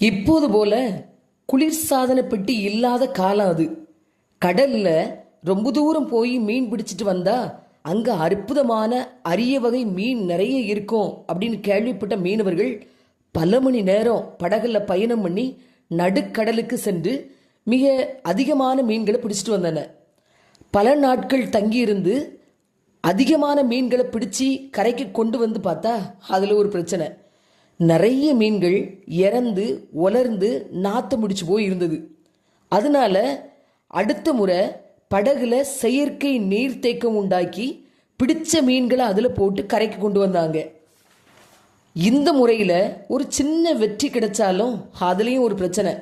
இப்போது போல குளிர்சாதன பெட்டி இல்லாத காலம் அது. கடல்ல ரொம்ப தூரம் போய் மீன் பிடிச்சிட்டு வந்தா அங்க அற்புதமான அரிய வகை மீன் நிறைய இருக்கும் அப்படின்னு கேள்விப்பட்ட மீனவர்கள் பல மணி நேரம் படகுல பயணம் பண்ணி நடுக்கடலுக்கு சென்று மிக அதிகமான மீன்களை பிடிச்சிட்டு வந்தன பல நாட்கள் தங்கியிருந்து அதிகமான மீன்களை பிடிச்சி கரைக்கு கொண்டு வந்து பார்த்தா அதில் ஒரு பிரச்சனை. நிறைய மீன்கள் இறந்து உலர்ந்து நாத்து முடிச்சு போய் இருந்தது. அதனால அடுத்த முறை படகுல செயற்கை நீர்த்தேக்கம் உண்டாக்கி பிடிச்ச மீன்களை அதில் போட்டு கரைக்கு கொண்டு வந்தாங்க. இந்த முறையில் ஒரு சின்ன வெற்றி கிடைச்சாலும் அதுலேயும் ஒரு பிரச்சனை.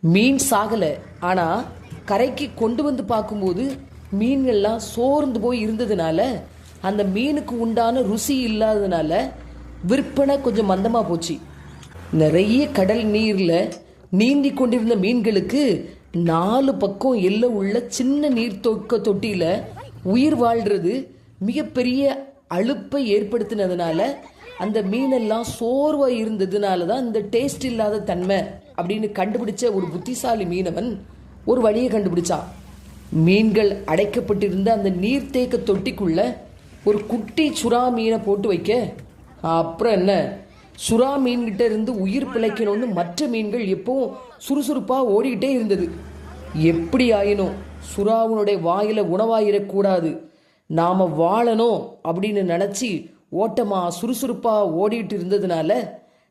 மீன் சாகலை. ஆனால் கரைக்கு கொண்டு வந்து பார்க்கும்போது மீன்கள்லாம் சோர்ந்து போய் இருந்ததுனால அந்த மீனுக்கு உண்டான ருசி இல்லாததுனால விற்பனை கொஞ்சம் மந்தமாக போச்சு. நிறைய கடல் நீரில் நீந்தி கொண்டிருந்த மீன்களுக்கு நாலு பக்கம் எல்ல உள்ள சின்ன நீர் தொக்க தொட்டியில் உயிர் வாழ்றது மிகப்பெரிய அழுப்பை ஏற்படுத்தினதுனால அந்த மீனெல்லாம் சோர்வா இருந்ததுனால தான் இந்த டேஸ்ட் இல்லாத தன்மை அப்படின்னு கண்டுபிடிச்ச ஒரு புத்திசாலி மீனவன் ஒரு வழியை கண்டுபிடிச்சான். மீன்கள் அடைக்கப்பட்டிருந்த அந்த நீர்த்தேக்க தொட்டிக்குள்ள ஒரு குட்டி சுறா மீனை போட்டு வைக்க அப்புறம் என்ன? சுறா மீன்கிட்ட இருந்து உயிர் பிழைக்கணும்னு மற்ற மீன்கள் எப்பவும் சுறுசுறுப்பாக ஓடிக்கிட்டே இருந்தது. எப்படி ஆயினும் சுறாவுனுடைய வாயில உணவாயிடக்கூடாது நாம வாழணும் அப்படின்னு நினச்சி ஓட்டமாக சுறுசுறுப்பாக ஓடிட்டு இருந்ததுனால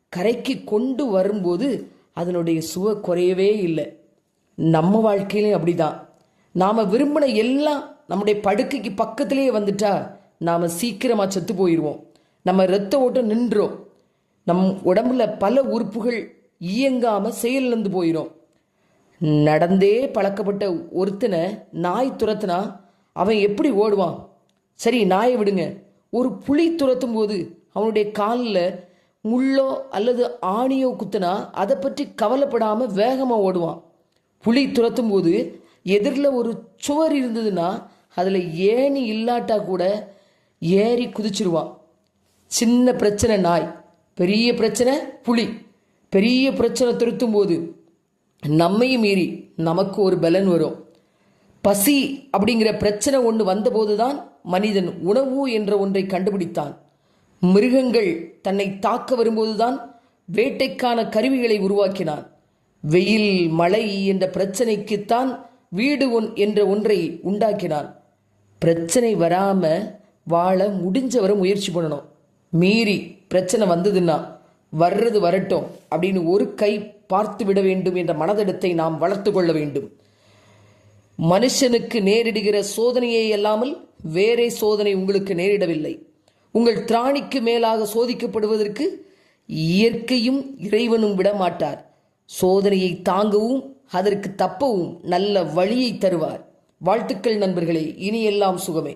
கரைக்கு கொண்டு வரும்போது அதனுடைய சுவை குறையவே இல்லை. நம்ம வாழ்க்கையிலையும் அப்படிதான். நாம விரும்பின எல்லாம் நம்முடைய படுக்கைக்கு பக்கத்திலேயே வந்துட்டா நாம சீக்கிரமாக செத்து போயிடுவோம் நம்ம இரத்த ஓட்டம் நின்றோம். நம் உடம்புல பல உறுப்புகள் இயங்காமல் செயலிழந்து போயிடும் நடந்தே பழக்கப்பட்ட ஒருத்தனை நாய் துரத்துனா அவன் எப்படி ஓடுவான்? சரி நாயை விடுங்க. ஒரு புளி துரத்தும் போது அவனுடைய காலில் முள்ளோ அல்லது ஆணியோ குத்துனா அதை பற்றி கவலைப்படாமல் வேகமாக ஓடுவான். புளி துரத்தும் போது எதிரில் ஒரு சுவர் இருந்ததுன்னா அதில் ஏணி இல்லாட்டா கூட ஏறி குதிச்சிருவான். சின்ன பிரச்சனை நாய் பெரிய பிரச்சனை புலி. பெரிய பிரச்சனை திருத்தும் போது நம்மையும் மீறி நமக்கு ஒரு பலன் வரும். பசி அப்படிங்கிற பிரச்சனை ஒன்று வந்தபோதுதான் மனிதன் உணவு என்ற ஒன்றை கண்டுபிடித்தான். மிருகங்கள் தன்னை தாக்க வரும்போதுதான் வேட்டைக்கான கருவிகளை உருவாக்கினான். வெயில் மழை என்ற பிரச்சனைக்குத்தான் வீடு ஒன் என்ற ஒன்றை உண்டாக்கினான். பிரச்சனை வராம வாழ முடிஞ்சவரை முயற்சி பண்ணணும். மீறி பிரச்சனை வந்ததுன்னா வர்றது வரட்டும் அப்படின்னு ஒரு கை பார்த்து விட வேண்டும் என்ற மனதிடத்தை நாம் வளர்த்து கொள்ள வேண்டும். மனுஷனுக்கு நேரிடுகிற சோதனையை அல்லாமல் வேறே சோதனை உங்களுக்கு நேரிடவில்லை. உங்கள் திராணிக்கு மேலாக சோதிக்கப்படுவதற்கு இயற்கையும் இறைவனும் விட மாட்டார் சோதனையை தாங்கவும் அதற்கு தப்பவும் நல்ல வழியை தருவார். வாழ்த்துக்கள் நண்பர்களே இனி எல்லாம் சுகமே.